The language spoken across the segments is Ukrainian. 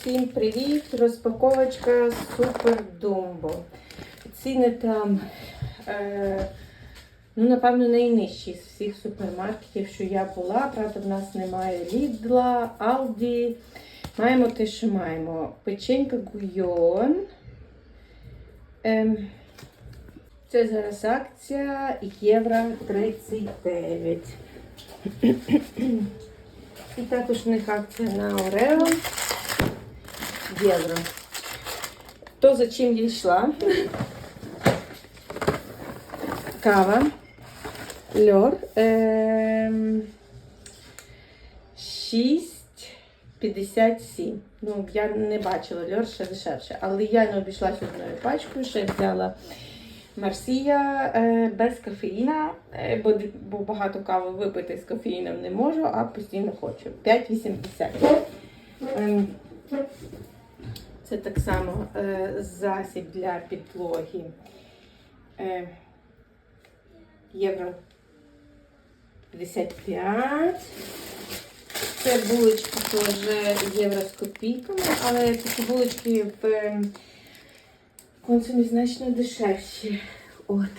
Всім привіт! Розпаковочка Супер Думбо. Ціни там, е, ну, напевно, найнижчі з всіх супермаркетів, що я була. Правда, в нас немає Лідла, Алді. Маємо те, що маємо. Печенька Гуйон. Ем, це зараз акція євро 39. І також у них акція на Орео євро. То за чим я йшла? Кава. Льор. Ем, 6,57. Ну, я не бачила льор ще дешевше. Але я не обійшлася одною пачкою, ще взяла Марсія е, без кофеїна, е, бо, бо багато кави випити з кофеїном не можу, а постійно хочу. 5,80. Це так само е, засіб для підлоги. Е, Євро 55. Це булочки теж євро з копійками, але такі булочки в е, консумі значно дешевші. От.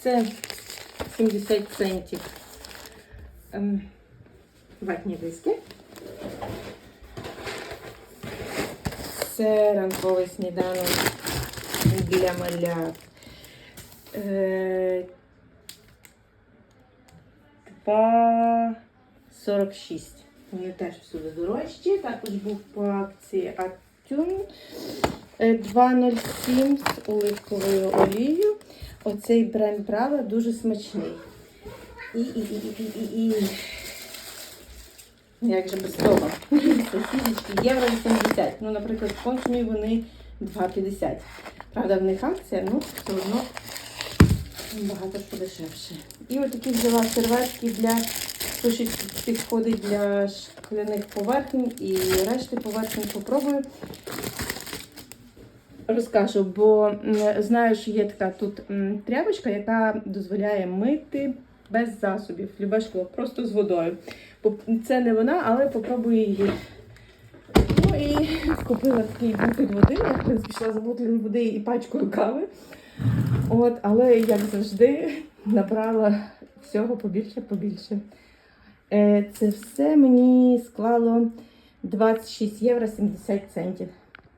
Це 70 центів. Ем, ватні диски. Це ранковий сніданок для малят. Е, 2,46. Вони теж всюди дорожчі. Також був по акції Атюн 2,07 з оливковою олією. Оцей бренд Брава дуже смачний. І, і, і, і, і, і. Як же без того? Сосісочки євро 80. Ну, наприклад, в консумі вони 2,50. Правда, в них акція, ну, все одно багато що дешевше. І отакі взяла серветки для суші підходить для шкляних поверхень і решти поверхень попробую. Розкажу, бо знаю, що є така тут тряпочка, яка дозволяє мити без засобів. Любе шкло, просто з водою. Це не вона, але попробую її. Ну і купила такий бутиль води. Я, в принципі, йшла за бутилем води і пачкою кави. От, але, як завжди, набрала всього побільше, побільше. Е, Це все мені склало 26 євро 70 центів.